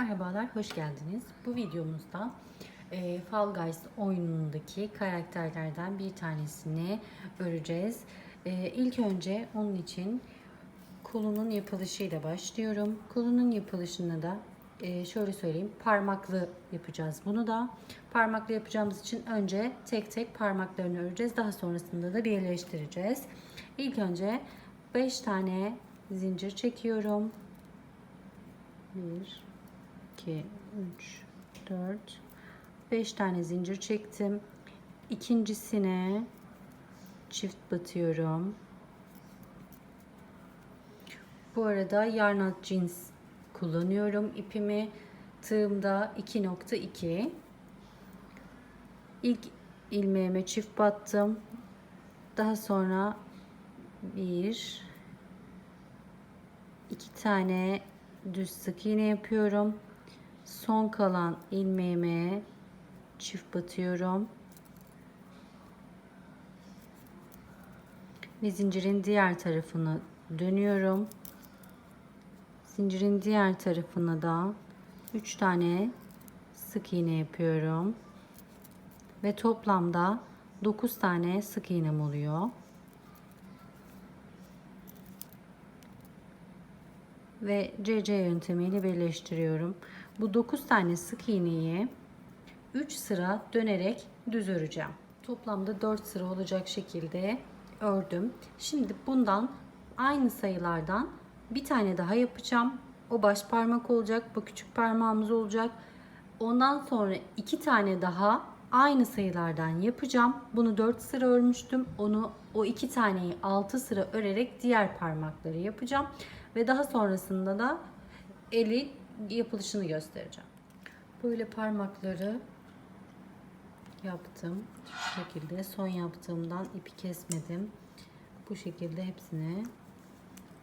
Merhabalar, hoş geldiniz. Bu videomuzda e, Fall Guys oyunundaki karakterlerden bir tanesini öreceğiz. E, ilk önce onun için kolunun yapılışıyla başlıyorum. Kolunun yapılışını da e, şöyle söyleyeyim, parmaklı yapacağız bunu da. Parmaklı yapacağımız için önce tek tek parmaklarını öreceğiz. Daha sonrasında da birleştireceğiz. İlk önce 5 tane zincir çekiyorum. 1 2 3 4 5 tane zincir çektim. İkincisine çift batıyorum. Bu arada yarnat cins kullanıyorum. İpimi tığımda 2.2 İlk ilmeğime çift battım. Daha sonra bir iki tane düz sık iğne yapıyorum. Son kalan ilmeğime çift batıyorum. Ve zincirin diğer tarafını dönüyorum. Zincirin diğer tarafına da 3 tane sık iğne yapıyorum. Ve toplamda 9 tane sık iğnem oluyor. ve CC yöntemiyle birleştiriyorum. Bu 9 tane sık iğneyi 3 sıra dönerek düz öreceğim. Toplamda 4 sıra olacak şekilde ördüm. Şimdi bundan aynı sayılardan bir tane daha yapacağım. O baş parmak olacak, bu küçük parmağımız olacak. Ondan sonra iki tane daha aynı sayılardan yapacağım. Bunu 4 sıra örmüştüm. Onu o iki taneyi 6 sıra örerek diğer parmakları yapacağım. Ve daha sonrasında da eli yapılışını göstereceğim. Böyle parmakları yaptım. Şu şekilde son yaptığımdan ipi kesmedim. Bu şekilde hepsini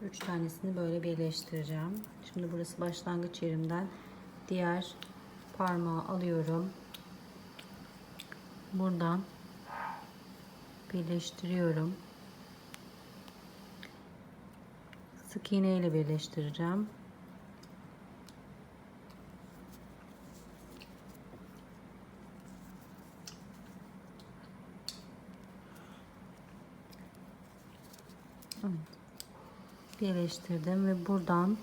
3 tanesini böyle birleştireceğim. Şimdi burası başlangıç yerimden diğer parmağı alıyorum. Buradan birleştiriyorum. Sık iğne ile birleştireceğim. Evet. Birleştirdim ve buradan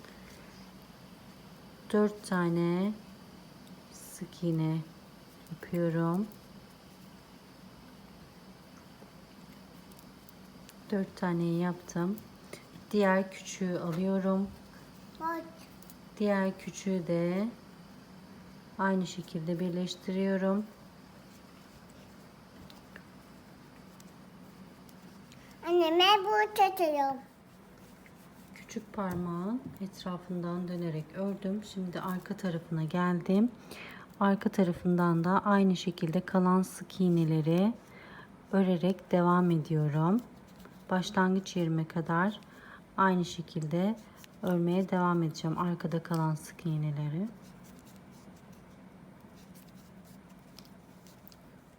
4 tane sık iğne yapıyorum. 4 taneyi yaptım. Diğer küçüğü alıyorum. Diğer küçüğü de aynı şekilde birleştiriyorum. Anneme bu tutuyorum. Küçük parmağın etrafından dönerek ördüm. Şimdi arka tarafına geldim. Arka tarafından da aynı şekilde kalan sık iğneleri örerek devam ediyorum. Başlangıç yerime kadar aynı şekilde örmeye devam edeceğim arkada kalan sık iğneleri.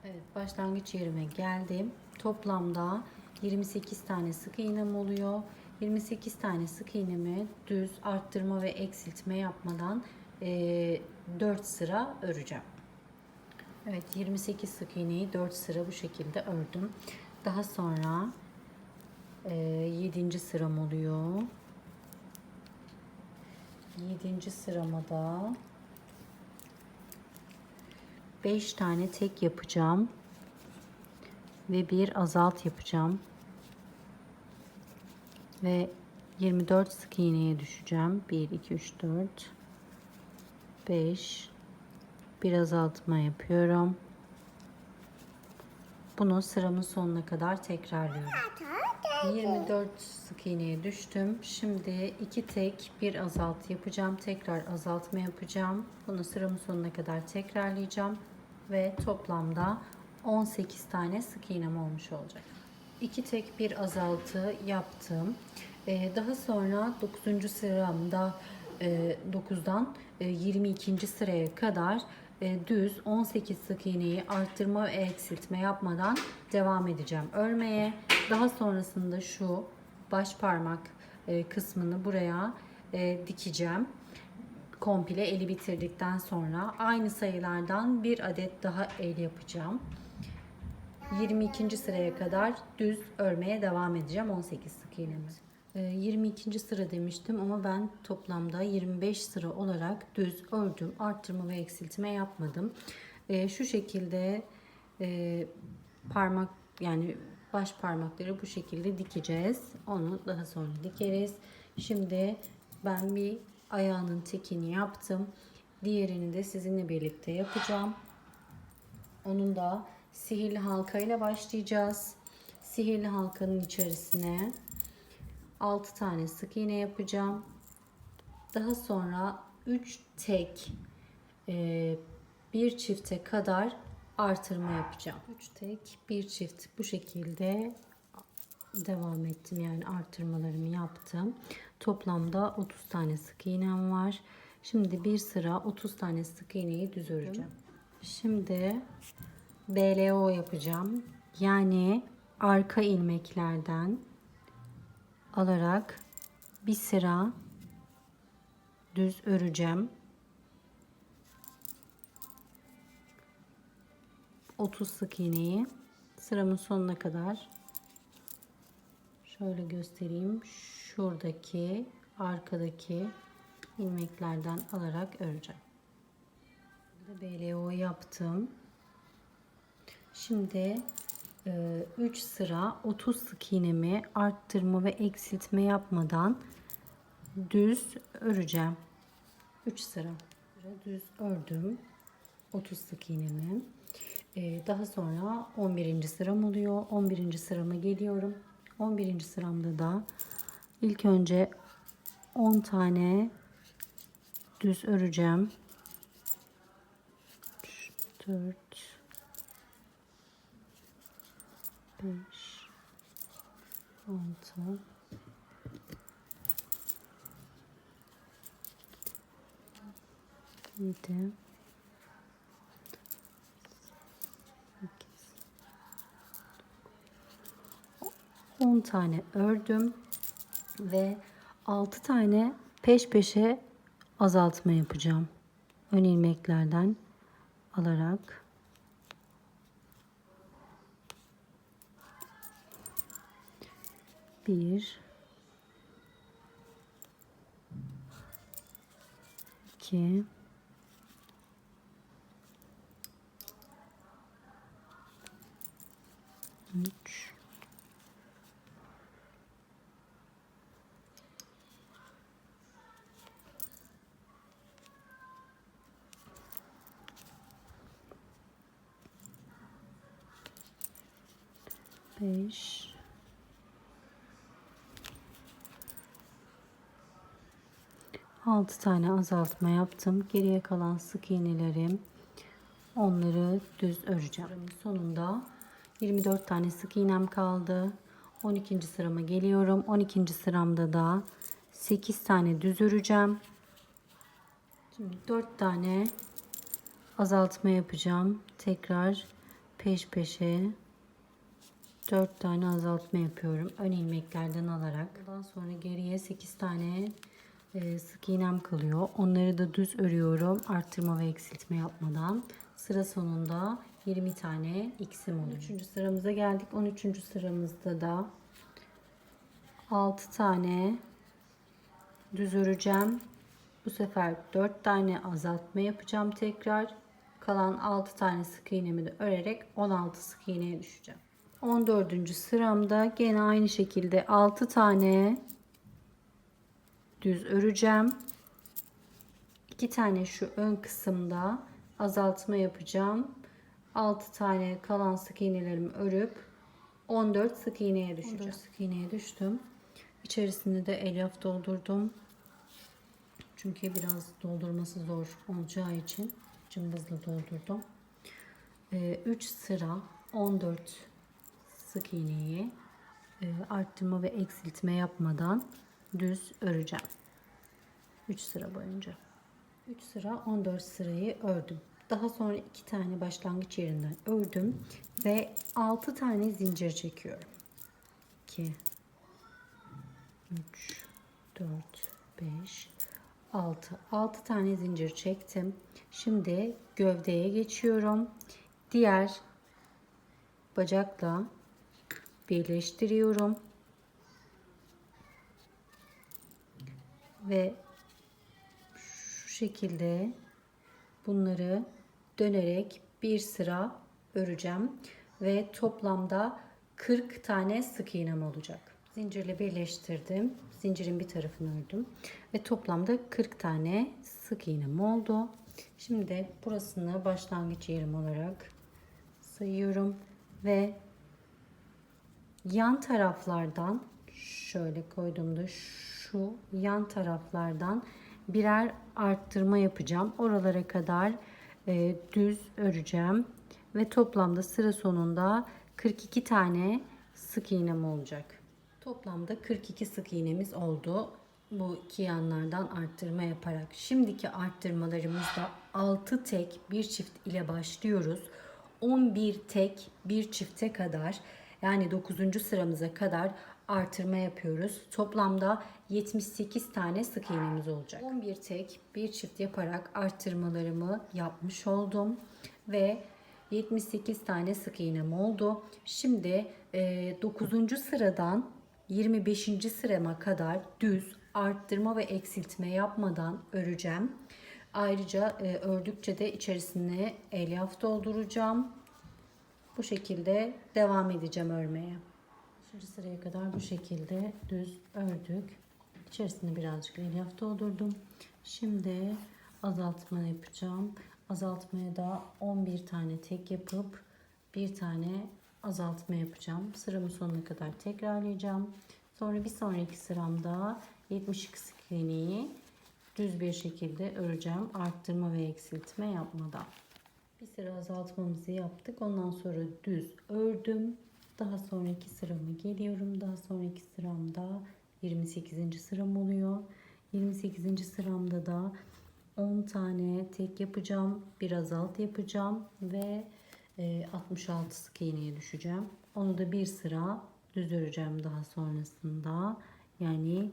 Evet, başlangıç yerime geldim. Toplamda 28 tane sık iğnem oluyor. 28 tane sık iğnemi düz arttırma ve eksiltme yapmadan e, 4 sıra öreceğim. Evet 28 sık iğneyi 4 sıra bu şekilde ördüm. Daha sonra e, 7. sıram oluyor. 7. sırama da 5 tane tek yapacağım ve bir azalt yapacağım ve 24 sık iğneye düşeceğim 1 2 3 4 5 bir azaltma yapıyorum bunu sıramın sonuna kadar tekrarlıyorum 24 sık iğneye düştüm. Şimdi iki tek bir azalt yapacağım. Tekrar azaltma yapacağım. Bunu sıramın sonuna kadar tekrarlayacağım. Ve toplamda 18 tane sık iğnem olmuş olacak. İki tek bir azaltı yaptım. Ee, daha sonra 9. sıramda e, 9'dan e, 22. sıraya kadar e, düz 18 sık iğneyi arttırma ve eksiltme yapmadan devam edeceğim örmeye. Daha sonrasında şu baş parmak e, kısmını buraya e, dikeceğim. komple eli bitirdikten sonra aynı sayılardan bir adet daha el yapacağım. 22. sıraya kadar düz örmeye devam edeceğim 18 sık iğnemi. Ee, 22. sıra demiştim ama ben toplamda 25 sıra olarak düz ördüm. Arttırma ve eksiltme yapmadım. Ee, Şu şekilde e, parmak yani baş parmakları bu şekilde dikeceğiz. Onu daha sonra dikeriz. Şimdi ben bir ayağının tekini yaptım. Diğerini de sizinle birlikte yapacağım. Onun da sihirli halka ile başlayacağız. Sihirli halkanın içerisine 6 tane sık iğne yapacağım. Daha sonra 3 tek e, bir çifte kadar artırma yapacağım. 3 tek bir çift bu şekilde devam ettim yani artırmalarımı yaptım. Toplamda 30 tane sık iğnem var. Şimdi bir sıra 30 tane sık iğneyi düz öreceğim. Şimdi BLO yapacağım. Yani arka ilmeklerden alarak bir sıra düz öreceğim. 30 sık iğneyi sıramın sonuna kadar şöyle göstereyim. Şuradaki arkadaki ilmeklerden alarak öreceğim. BLO yaptım. Şimdi 3 sıra 30 sık iğnemi arttırma ve eksiltme yapmadan düz öreceğim. 3 sıra düz ördüm. 30 sık iğnemi. Ee, daha sonra 11. sıram oluyor. 11. sırama geliyorum. 11. sıramda da ilk önce 10 tane düz öreceğim. 4 5 6 7 10 tane ördüm ve 6 tane peş peşe azaltma yapacağım. Ön ilmeklerden alarak bir. İki üç beş 6 tane azaltma yaptım. Geriye kalan sık iğnelerim onları düz öreceğim. Sonunda 24 tane sık iğnem kaldı. 12. sırama geliyorum. 12. sıramda da 8 tane düz öreceğim. Şimdi 4 tane azaltma yapacağım. Tekrar peş peşe 4 tane azaltma yapıyorum. Ön ilmeklerden alarak. Ondan sonra geriye 8 tane e, sık iğnem kalıyor. Onları da düz örüyorum. Arttırma ve eksiltme yapmadan. Sıra sonunda 20 tane x'im oluyor. 13. sıramıza geldik. 13. sıramızda da 6 tane düz öreceğim. Bu sefer 4 tane azaltma yapacağım tekrar. Kalan 6 tane sık iğnemi de örerek 16 sık iğneye düşeceğim. 14. sıramda gene aynı şekilde 6 tane düz öreceğim. 2 tane şu ön kısımda azaltma yapacağım. 6 tane kalan sık iğnelerimi örüp 14 sık iğneye düşeceğim. 14 sık iğneye düştüm. İçerisinde de elyaf doldurdum. Çünkü biraz doldurması zor olacağı için cımbızla doldurdum. 3 sıra 14 sık iğneyi e, arttırma ve eksiltme yapmadan düz öreceğim. 3 sıra boyunca. 3 sıra 14 sırayı ördüm. Daha sonra 2 tane başlangıç yerinden ördüm ve 6 tane zincir çekiyorum. 2 3 4 5 6. 6 tane zincir çektim. Şimdi gövdeye geçiyorum. Diğer bacakla birleştiriyorum. Ve şu şekilde bunları dönerek bir sıra öreceğim ve toplamda 40 tane sık iğnem olacak. Zincirle birleştirdim. Zincirin bir tarafını ördüm ve toplamda 40 tane sık iğnem oldu. Şimdi burasını başlangıç yerim olarak sayıyorum ve yan taraflardan şöyle koyduğumda şu yan taraflardan birer arttırma yapacağım. Oralara kadar e, düz öreceğim ve toplamda sıra sonunda 42 tane sık iğnem olacak. Toplamda 42 sık iğnemiz oldu. Bu iki yanlardan arttırma yaparak. Şimdiki arttırmalarımızda 6 tek bir çift ile başlıyoruz. 11 tek bir çifte kadar yani 9. sıramıza kadar artırma yapıyoruz. Toplamda 78 tane sık iğnemiz olacak. 11 tek bir çift yaparak arttırmalarımı yapmış oldum ve 78 tane sık iğnem oldu. Şimdi e, 9. sıradan 25. sırama kadar düz arttırma ve eksiltme yapmadan öreceğim. Ayrıca e, ördükçe de içerisine elyaf dolduracağım. Bu şekilde devam edeceğim örmeye. Şimdi sıraya kadar bu şekilde düz ördük. İçerisine birazcık elyaf doldurdum. Şimdi azaltma yapacağım. Azaltmaya da 11 tane tek yapıp bir tane azaltma yapacağım. Sıramın sonuna kadar tekrarlayacağım. Sonra bir sonraki sıramda 72 sık iğneyi düz bir şekilde öreceğim. Arttırma ve eksiltme yapmadan. Bir sıra azaltmamızı yaptık. Ondan sonra düz ördüm. Daha sonraki sırama geliyorum. Daha sonraki sıramda 28. sıram oluyor. 28. sıramda da 10 tane tek yapacağım. Bir azalt yapacağım ve e, 66 sık iğneye düşeceğim. Onu da bir sıra düz öreceğim daha sonrasında. Yani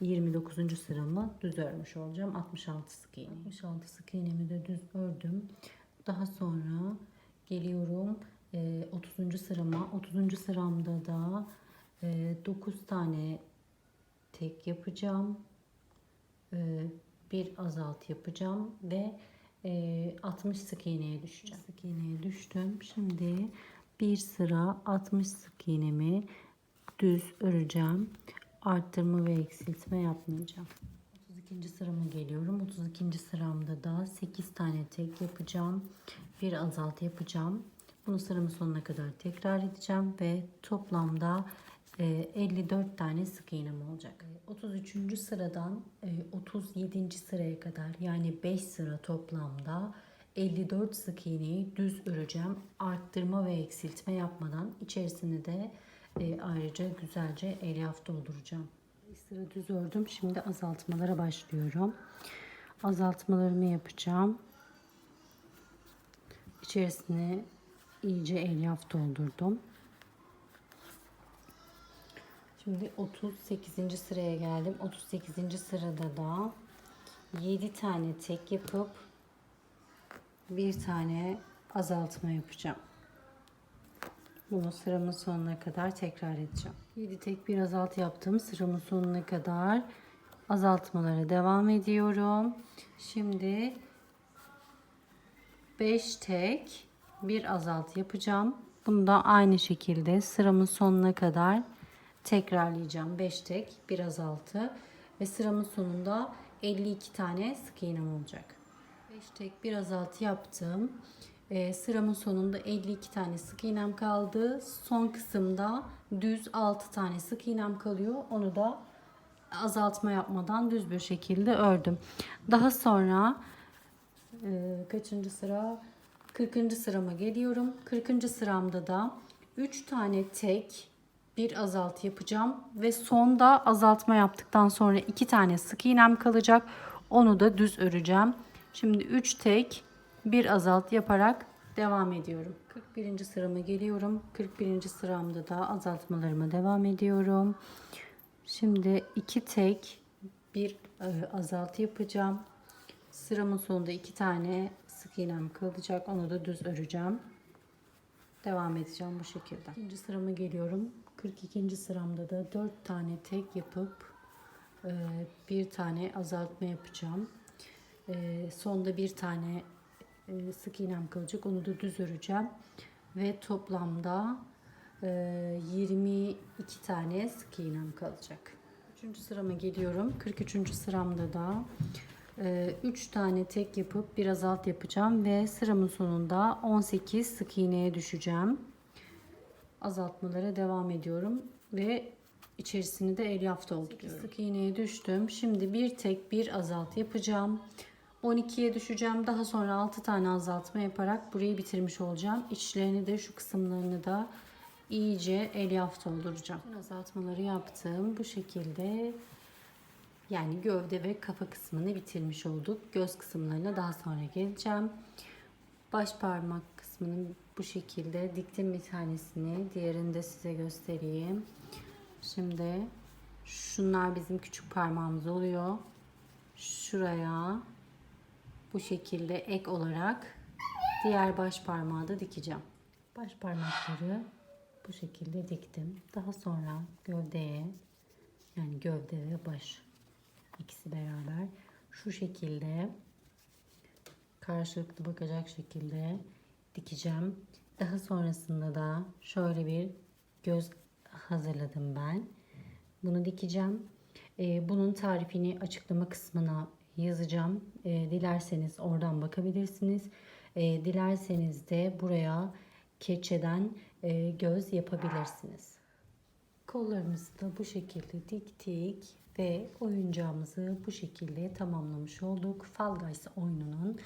29. sıramı düz örmüş olacağım. 66 sık iğne. 66 sık iğnemi de düz ördüm. Daha sonra geliyorum e, 30. sırama. 30. sıramda da e, 9 tane tek yapacağım. E, bir azalt yapacağım ve e, 60 sık iğneye düşeceğim. Sık iğneye düştüm. Şimdi bir sıra 60 sık iğnemi düz öreceğim. Arttırma ve eksiltme yapmayacağım. 32. sırama geliyorum. 32. sıramda da 8 tane tek yapacağım. Bir azalt yapacağım. Bunu sıramın sonuna kadar tekrar edeceğim ve toplamda e, 54 tane sık iğnem olacak. E, 33. sıradan e, 37. sıraya kadar yani 5 sıra toplamda 54 sık iğneyi düz öreceğim. Arttırma ve eksiltme yapmadan içerisine de e, ayrıca güzelce elyaf dolduracağım. Bir sıra düz ördüm. Şimdi azaltmalara başlıyorum. Azaltmalarımı yapacağım. İçerisine iyice elyaf doldurdum. Şimdi 38. sıraya geldim. 38. sırada da 7 tane tek yapıp bir tane azaltma yapacağım. Bunu sıramın sonuna kadar tekrar edeceğim. 7 tek bir azalt yaptım. Sıramın sonuna kadar azaltmalara devam ediyorum. Şimdi 5 tek bir azalt yapacağım. Bunu da aynı şekilde sıramın sonuna kadar tekrarlayacağım. 5 tek bir azaltı ve sıramın sonunda 52 tane sık iğnem olacak. 5 tek bir azaltı yaptım. Ee, sıramın sonunda 52 tane sık iğnem kaldı. Son kısımda düz 6 tane sık iğnem kalıyor. Onu da azaltma yapmadan düz bir şekilde ördüm. Daha sonra e, kaçıncı sıra? 40. sırama geliyorum. 40. sıramda da 3 tane tek bir azaltı yapacağım ve sonda azaltma yaptıktan sonra 2 tane sık iğnem kalacak. Onu da düz öreceğim. Şimdi 3 tek bir azalt yaparak devam ediyorum. 41. sırama geliyorum. 41. sıramda da azaltmalarıma devam ediyorum. Şimdi 2 tek bir e, azaltı yapacağım. Sıramın sonunda iki tane sık iğnem kalacak. Onu da düz öreceğim. Devam edeceğim bu şekilde. İkinci sırama geliyorum. 42. sıramda da 4 tane tek yapıp e, bir tane azaltma yapacağım. E, sonda bir tane e, sık iğnem kalacak. Onu da düz öreceğim. Ve toplamda e, 22 tane sık iğnem kalacak. Üçüncü sırama geliyorum. 43. sıramda da 3 tane tek yapıp biraz alt yapacağım ve sıramın sonunda 18 sık iğneye düşeceğim. Azaltmalara devam ediyorum ve içerisini de elyaf dolduruyorum. Sık iğneye düştüm. Şimdi bir tek bir azalt yapacağım. 12'ye düşeceğim. Daha sonra 6 tane azaltma yaparak burayı bitirmiş olacağım. İçlerini de şu kısımlarını da iyice elyaf dolduracağım. Bütün azaltmaları yaptım. Bu şekilde yani gövde ve kafa kısmını bitirmiş olduk. Göz kısımlarına daha sonra geleceğim. Baş parmak kısmını bu şekilde diktim bir tanesini. Diğerini de size göstereyim. Şimdi şunlar bizim küçük parmağımız oluyor. Şuraya bu şekilde ek olarak diğer baş parmağı da dikeceğim. Baş parmakları bu şekilde diktim. Daha sonra gövdeye yani gövde ve baş ikisi beraber şu şekilde karşılıklı bakacak şekilde dikeceğim. Daha sonrasında da şöyle bir göz hazırladım ben. Bunu dikeceğim. Ee, bunun tarifini açıklama kısmına yazacağım. Ee, dilerseniz oradan bakabilirsiniz. Ee, dilerseniz de buraya keçeden e, göz yapabilirsiniz. Kollarımızı da bu şekilde diktik ve oyuncağımızı bu şekilde tamamlamış olduk. Fall Guys oyununun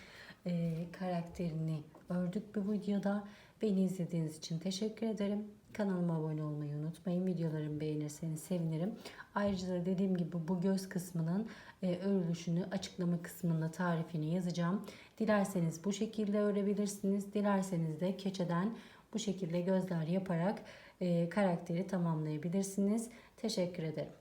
e, karakterini ördük bu videoda. Beni izlediğiniz için teşekkür ederim. Kanalıma abone olmayı unutmayın. Videolarımı beğenirseniz sevinirim. Ayrıca da dediğim gibi bu göz kısmının e, örülüşünü açıklama kısmında tarifini yazacağım. Dilerseniz bu şekilde örebilirsiniz. Dilerseniz de keçeden bu şekilde gözler yaparak e, karakteri tamamlayabilirsiniz. Teşekkür ederim.